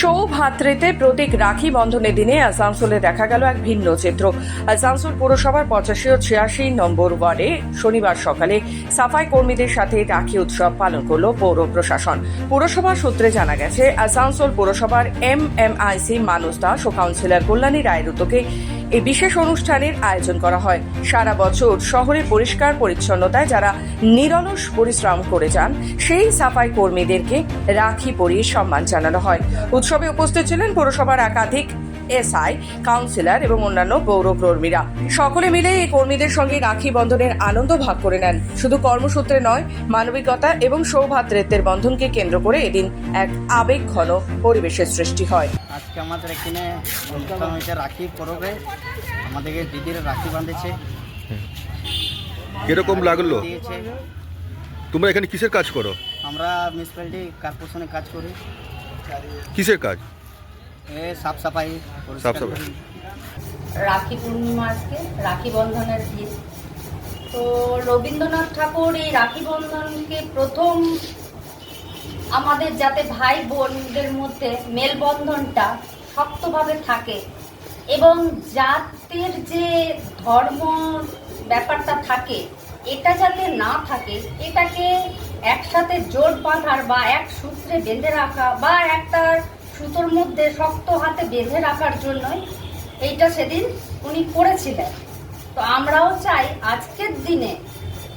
সৌভাতৃতে প্রতীক রাখি বন্ধনের দিনে আসানসোলে দেখা গেল এক ভিন্ন চিত্র। আসানসোল পৌরসভার পঁচাশি ও ছিয়াশি নম্বর ওয়ার্ডে শনিবার সকালে সাফাই কর্মীদের সাথে রাখি উৎসব পালন করল পৌর প্রশাসন। পুরসভা সূত্রে জানা গেছে, আসানসোল পৌরসভার এম এম আইসি মানুষ দাস ও কাউন্সিলর কল্যাণী রায়ের উদ্যোগে এই বিশেষ অনুষ্ঠানের আয়োজন করা হয়। সারা বছর শহরে পরিষ্কার পরিচ্ছন্নতায় যারা নিরলস পরিশ্রম করে যান, সেই সাফাই কর্মীদেরকে রাখি পরিয়ে সম্মান জানানো হয়। উৎসবে উপস্থিত ছিলেন পৌরসভার একাধিক এসআই কাউন্সিলর এবং অন্যান্য পৌর কর্মীরা সকলে মিলে এই কর্মীদের সঙ্গে রাখি বন্ধনের আনন্দ ভাগ করে নেন। শুধু কর্মসূত্রে নয় মানবিকতা এবং সৌভাতৃত্বের বন্ধনকে কেন্দ্র করে এদিন এক আবেগ ঘন পরিবেশের সৃষ্টি হয়। আজকে আমাদের এখানে অনুষ্ঠান হয়েছে রাখি পরবে। আমাদেরকে দিদির রাখি বাঁধেছে। কীরকম লাগল? তোমরা এখানে কিসের কাজ করো? আমরা মিউনিসিপ্যালিটি কর্পোরেশনে কাজ করি। কিসের কাজ? সাফ সাফাই সাফ সাফাই। রাখি পূর্ণিমা আজকে রাখি বন্ধনের দিন তো রবীন্দ্রনাথ ঠাকুর এই রাখি বন্ধনকে প্রথম আমাদের যাতে ভাই বোনদের মধ্যে মেলবন্ধনটা শক্তভাবে থাকে এবং জাতের যে ধর্ম ব্যাপারটা থাকে এটা যাতে না থাকে এটাকে একসাথে জোট বাঁধার বা এক সূত্রে বেঁধে রাখা বা একটা সুতোর মধ্যে শক্ত হাতে বেঁধে রাখার জন্যই এইটা সেদিন উনি করেছিলেন। তো আমরাও চাই আজকের দিনে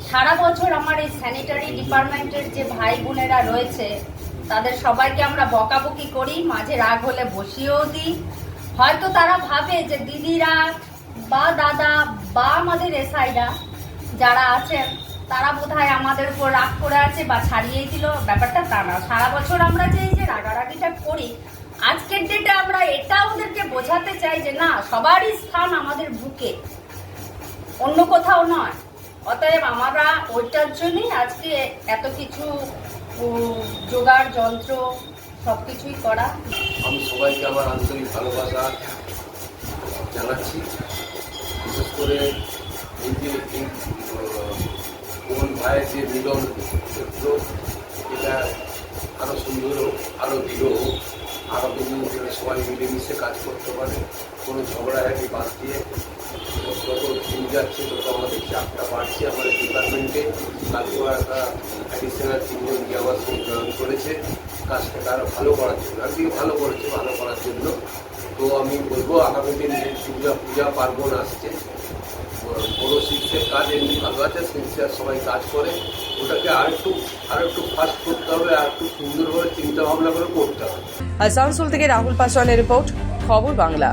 সারা বছর আমার এই স্যানিটারি ডিপার্টমেন্টের যে ভাই বোনেরা রয়েছে, তাদের সবাইকে আমরা বকাবকি করি, মাঝে রাগ হলে বসিয়েও দিই। হয়তো তারা ভাবে যে দিদিরা বা দাদা বা আমাদের এসআইরা যারা আছেন, তারা বোধহয় আমাদের উপর রাগ করে আছে বা ছাড়িয়েই দিল। ব্যাপারটা তা না। সারা বছর আমরা যে এই যে রাগারাগিটা করি আজকের ডেটে আমরা এটা ওদেরকে বোঝাতে চাই যে না, সবারই স্থান আমাদের বুকে। অন্য কোথাও নয়। অতএব আমরা ওইটার জন্যই আজকে এত কিছু জোগাড়, যন্ত্র সব কিছুই করা। আমি সবাইকে আমার আন্তরিক ভালোবাসা জানাচ্ছি। বিশেষ করে কোন ভাইয়ের যে মিলন ক্ষেত্র, এটা আরও সুন্দর আরও দৃঢ় আরও দিন যেন সবাই মিলেমিশে কাজ করতে পারে, কোনো ঝগড়াঝাটি বাদ দিয়ে যত দিন যাচ্ছে তত আমাদের চাপটা বাড়ছে। আমাদের ডিপার্টমেন্টে কালকেও একটা অ্যাডিশনাল তিনজন গিয়ে আমার সঙ্গে জয়েন করেছে। কাজটাকে আরও ভালো করার জন্য আর কি ভালো করেছে, ভালো করার জন্য। তো আমি বলব, আগামী দিন যে পূজা পূজা পার্বণ আসছে বড় শিল্পের কাজ এমনি ভালো আছে সিনসিয়ার সবাই কাজ করে। ওটাকে আর একটু আর একটু ফাস্ট করতে হবে, আর একটু সুন্দরভাবে চিন্তা ভাবনা করে করতে হবে। আসানসোল থেকে রাহুল পাসওয়ানের রিপোর্ট, খবর বাংলা।